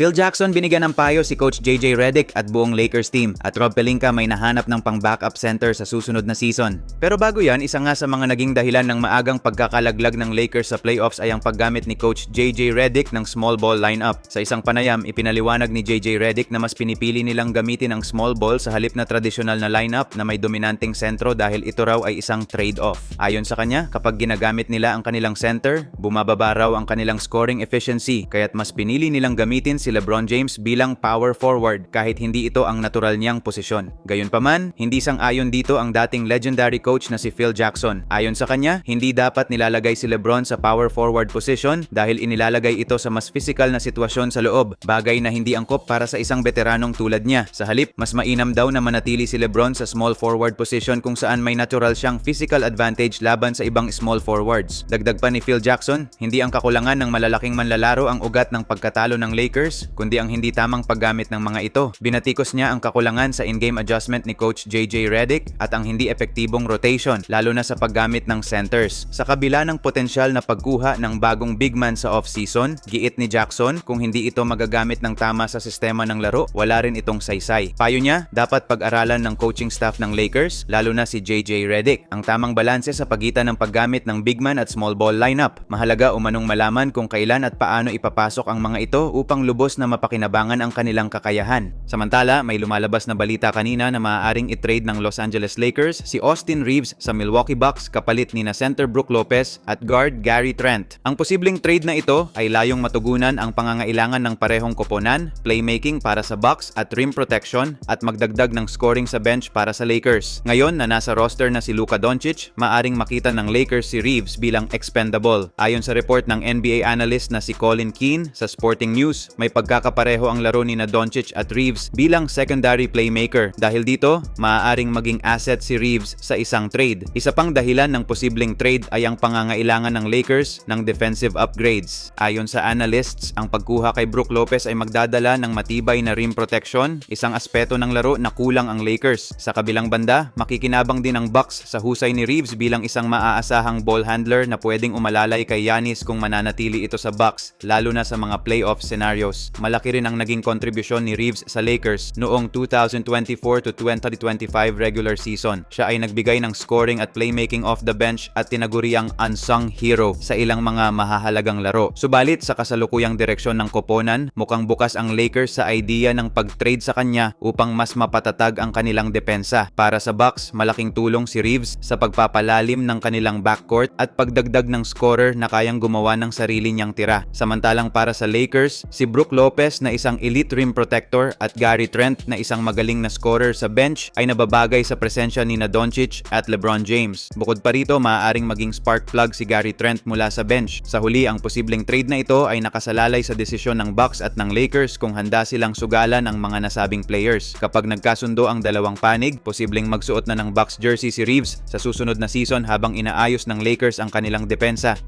Phil Jackson binigyan ng payo si Coach JJ Redick at buong Lakers team at Rob Pelinka may nahanap ng pang-backup center sa susunod na season. Pero bago yan, isa nga sa mga naging dahilan ng maagang pagkakalaglag ng Lakers sa playoffs ay ang paggamit ni Coach JJ Redick ng small ball lineup. Sa isang panayam, ipinaliwanag ni JJ Redick na mas pinipili nilang gamitin ang small ball sa halip na tradisyonal na lineup na may dominanteng sentro dahil ito raw ay isang trade-off. Ayon sa kanya, kapag ginagamit nila ang kanilang center, bumababa raw ang kanilang scoring efficiency kaya't mas pinili nilang gamitin si LeBron James bilang power forward kahit hindi ito ang natural niyang posisyon. Gayunpaman, hindi sang-ayon dito ang dating legendary coach na si Phil Jackson. Ayon sa kanya, hindi dapat nilalagay si LeBron sa power forward position dahil inilalagay ito sa mas physical na sitwasyon sa loob, bagay na hindi angkop para sa isang veteranong tulad niya. Sa halip, mas mainam daw na manatili si LeBron sa small forward position kung saan may natural siyang physical advantage laban sa ibang small forwards. Dagdag pa ni Phil Jackson, hindi ang kakulangan ng malalaking manlalaro ang ugat ng pagkatalo ng Lakers, kundi ang hindi tamang paggamit ng mga ito. Binatikos niya ang kakulangan sa in-game adjustment ni Coach JJ Redick at ang hindi epektibong rotation, lalo na sa paggamit ng centers. Sa kabila ng potensyal na pagkuha ng bagong big man sa off-season, giit ni Jackson kung hindi ito magagamit ng tama sa sistema ng laro, wala rin itong saysay. Payo niya, dapat pag-aralan ng coaching staff ng Lakers, lalo na si JJ Redick, ang tamang balanse sa pagitan ng paggamit ng big man at small ball lineup. Mahalaga umanong malaman kung kailan at paano ipapasok ang mga ito upang lubos na mapakinabangan ang kanilang kakayahan. Samantala, may lumalabas na balita kanina na maaaring itrade ng Los Angeles Lakers si Austin Reeves sa Milwaukee Bucks kapalit ni na center Brook Lopez at guard Gary Trent. Ang posibleng trade na ito ay layong matugunan ang pangangailangan ng parehong koponan, playmaking para sa Bucks at rim protection at magdagdag ng scoring sa bench para sa Lakers. Ngayon na nasa roster na si Luka Doncic, maaring makita ng Lakers si Reeves bilang expendable. Ayon sa report ng NBA analyst na si Colin Keane sa Sporting News, may pagkakapareho ang laro ni na Doncic at Reeves bilang secondary playmaker. Dahil dito, maaaring maging asset si Reeves sa isang trade. Isa pang dahilan ng posibleng trade ay ang pangangailangan ng Lakers ng defensive upgrades. Ayon sa analysts, ang pagkuha kay Brook Lopez ay magdadala ng matibay na rim protection, isang aspeto ng laro na kulang ang Lakers. Sa kabilang banda, makikinabang din ang Bucks sa husay ni Reeves bilang isang maaasahang ball handler na pwedeng umalalay kay Yanis kung mananatili ito sa Bucks, lalo na sa mga playoff scenarios. Malaki rin ang naging kontribusyon ni Reeves sa Lakers noong 2024 to 2025 regular season. Siya ay nagbigay ng scoring at playmaking off the bench at tinaguriang unsung hero sa ilang mga mahahalagang laro. Subalit sa kasalukuyang direksyon ng koponan, mukhang bukas ang Lakers sa idea ng pag-trade sa kanya upang mas mapatatag ang kanilang depensa. Para sa Bucks, malaking tulong si Reeves sa pagpapalalim ng kanilang backcourt at pagdagdag ng scorer na kayang gumawa ng sarili niyang tira. Samantalang para sa Lakers, si Brook Lopez na isang elite rim protector at Gary Trent na isang magaling na scorer sa bench ay nababagay sa presensya ni Doncic at LeBron James. Bukod pa rito, maaaring maging spark plug si Gary Trent mula sa bench. Sa huli, ang posibleng trade na ito ay nakasalalay sa desisyon ng Bucks at ng Lakers kung handa silang sugalan ang mga nasabing players. Kapag nagkasundo ang dalawang panig, posibleng magsuot na ng Bucks jersey si Reeves sa susunod na season habang inaayos ng Lakers ang kanilang depensa.